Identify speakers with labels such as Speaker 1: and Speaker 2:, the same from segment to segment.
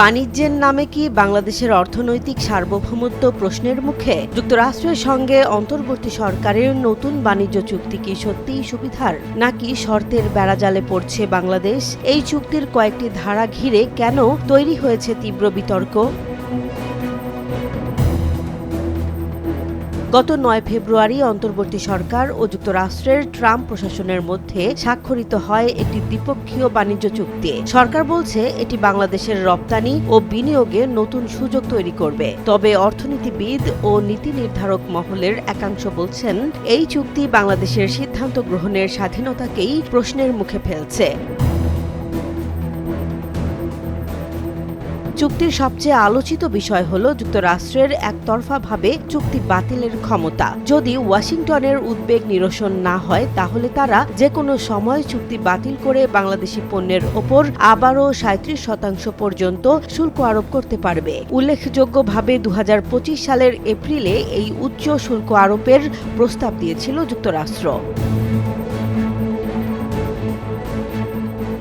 Speaker 1: বাণিজ্যের নামে কি বাংলাদেশের অর্থনৈতিক সার্বভৌমত্ব প্রশ্নের মুখে? যুক্তরাষ্ট্রের সঙ্গে অন্তর্বর্তী সরকারের নতুন বাণিজ্য চুক্তি কি সত্যিই সুবিধার? নাকি শর্তের বেড়াজালে পড়ছে বাংলাদেশ? এই চুক্তির কয়েকটি ধারা ঘিরে কেন তৈরি হয়েছে তীব্র বিতর্ক? গত নয় ফেব্রুয়ারি অন্তর্বর্তী সরকার ও যুক্তরাষ্ট্রের ট্রাম্প প্রশাসনের মধ্যে স্বাক্ষরিত হয় একটি দ্বিপক্ষীয় বাণিজ্য চুক্তি। সরকার বলছে, এটি বাংলাদেশের রপ্তানি ও বিনিয়োগে নতুন সুযোগ তৈরি করবে। তবে অর্থনীতিবিদ ও নীতি নির্ধারক মহলের একাংশ বলছেন, এই চুক্তি বাংলাদেশের সিদ্ধান্ত গ্রহণের স্বাধীনতাকেই প্রশ্নের মুখে ফেলছে। চুক্তির সবচেয়ে আলোচিত বিষয় হল যুক্তরাষ্ট্রের একতরফাভাবে চুক্তি বাতিলের ক্ষমতা। যদি ওয়াশিংটনের উদ্বেগ নিরসন না হয়, তাহলে তারা যে কোনো সময় চুক্তি বাতিল করে বাংলাদেশি পণ্যের ওপর আবারও সাঁত্রিশ শতাংশ পর্যন্ত শুল্ক আরোপ করতে পারবে। উল্লেখযোগ্যভাবে দু হাজার পঁচিশ সালের এপ্রিলে এই উচ্চ শুল্ক আরোপের প্রস্তাব দিয়েছিল যুক্তরাষ্ট্র।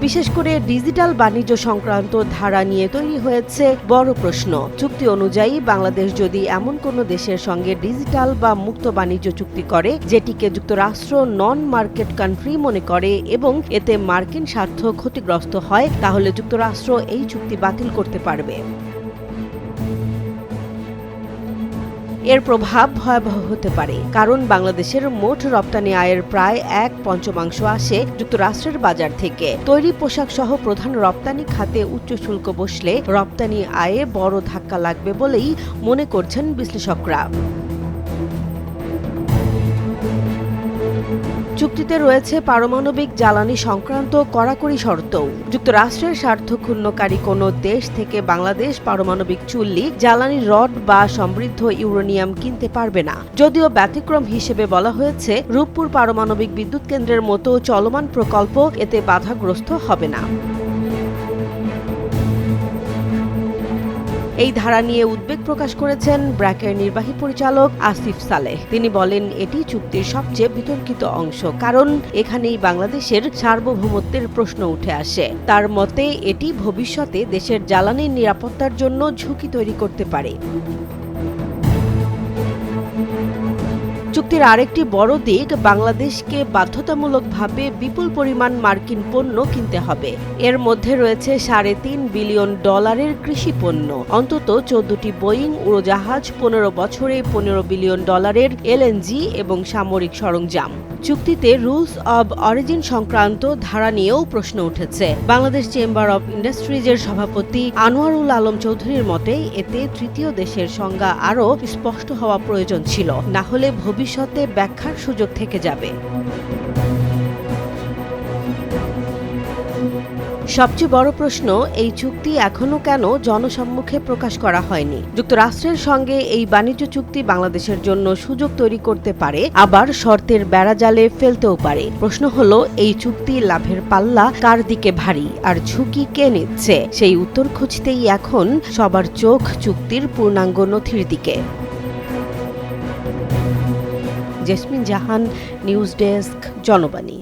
Speaker 1: বিশেষ করে ডিজিটাল বাণিজ্য সংক্রান্ত ধারা নিয়ে তৈরি হয়েছে বড় প্রশ্ন। চুক্তি অনুযায়ী বাংলাদেশ যদি এমন কোনো দেশের সঙ্গে ডিজিটাল বা মুক্ত বাণিজ্য চুক্তি করে, যেটিকে যুক্তরাষ্ট্র নন মার্কেট কান্ট্রি মনে করে এবং এতে মার্কিন স্বার্থ ক্ষতিগ্রস্ত হয়, তাহলে যুক্তরাষ্ট্র এই চুক্তি বাতিল করতে পারবে। এর প্রভাব ভয়াবহ হতে পারে, কারণ বাংলাদেশের মোট রপ্তানি আয়ের প্রায় এক পঞ্চমাংশ আসে যুক্তরাষ্ট্রের বাজার থেকে। তৈরি পোশাক সহ প্রধান রপ্তানি খাতে উচ্চ শুল্ক বসলে রপ্তানি আয়ে বড় ধাক্কা লাগবে বলেই মনে করছেন বিশ্লেষকরা। চুক্তিতে রয়েছে পারমাণবিক জ্বালানি সংক্রান্ত কড়াকড়ি শর্ত। যুক্তরাষ্ট্রের স্বার্থ ক্ষুণ্ণকারী কোনো দেশ থেকে বাংলাদেশ পারমাণবিক চুল্লি, জ্বালানি রড বা সমৃদ্ধ ইউরেনিয়াম কিনতে পারবে না। যদিও ব্যতিক্রম হিসেবে বলা হয়েছে, রূপপুর পারমাণবিক বিদ্যুৎ কেন্দ্রের মতো চলমান প্রকল্প এতে বাধাগ্রস্ত হবে না। এই ধারা নিয়ে উদ্বেগ প্রকাশ করেছেন ব্র্যাকের নির্বাহী পরিচালক আসিফ সালেহ। তিনি বলেন, এটি চুক্তির সবচেয়ে বিতর্কিত অংশ, কারণ এখানেই বাংলাদেশের সার্বভৌমত্বের প্রশ্ন উঠে আসে। তার মতে, এটি ভবিষ্যতে দেশের জ্বালানির নিরাপত্তার জন্য ঝুঁকি তৈরি করতে পারে। চুক্তির আরেকটি বড় দিক, বাংলাদেশকে বাধ্যতামূলকভাবে বিপুল পরিমাণ মার্কিন পণ্য কিনতে হবে। এর মধ্যে রয়েছে সাড়ে তিন বিলিয়ন ডলারের কৃষি পণ্য। অন্তত চোদ্দটি বোয়িং উড়োজাহাজ, পনেরো বছরে পনেরো বিলিয়ন ডলারের এলএনজি এবং সামরিক সরঞ্জাম। চুক্তিতে রুলস অব অরিজিন সংক্রান্ত ধারা নিয়েও প্রশ্ন উঠেছে। বাংলাদেশ চেম্বার অব ইন্ডাস্ট্রিজের সভাপতি আনোয়ারুল আলম চৌধুরীর মতে, এতে তৃতীয় দেশের সংজ্ঞা আরও স্পষ্ট হওয়া প্রয়োজন ছিল। না হলে ভবিষ্যতে ব্যাখ্যার সুযোগ থেকে যাবে। সবচেয়ে বড় প্রশ্ন, এই চুক্তি এখনও কেন জনসম্মুখে প্রকাশ করা হয়নি? যুক্তরাষ্ট্রের সঙ্গে এই বাণিজ্য চুক্তি বাংলাদেশের জন্য সুযোগ তৈরি করতে পারে, আবার শর্তের বেড়াজালে ফেলতেও পারে। প্রশ্ন হলো, এই চুক্তি লাভের পাল্লা কার দিকে ভারী, আর ঝুঁকি কে নিচ্ছে? সেই উত্তর খুঁজতেই এখন সবার চোখ চুক্তির পূর্ণাঙ্গ নথির দিকে। Jesmin Jahan, news desk, Janobani.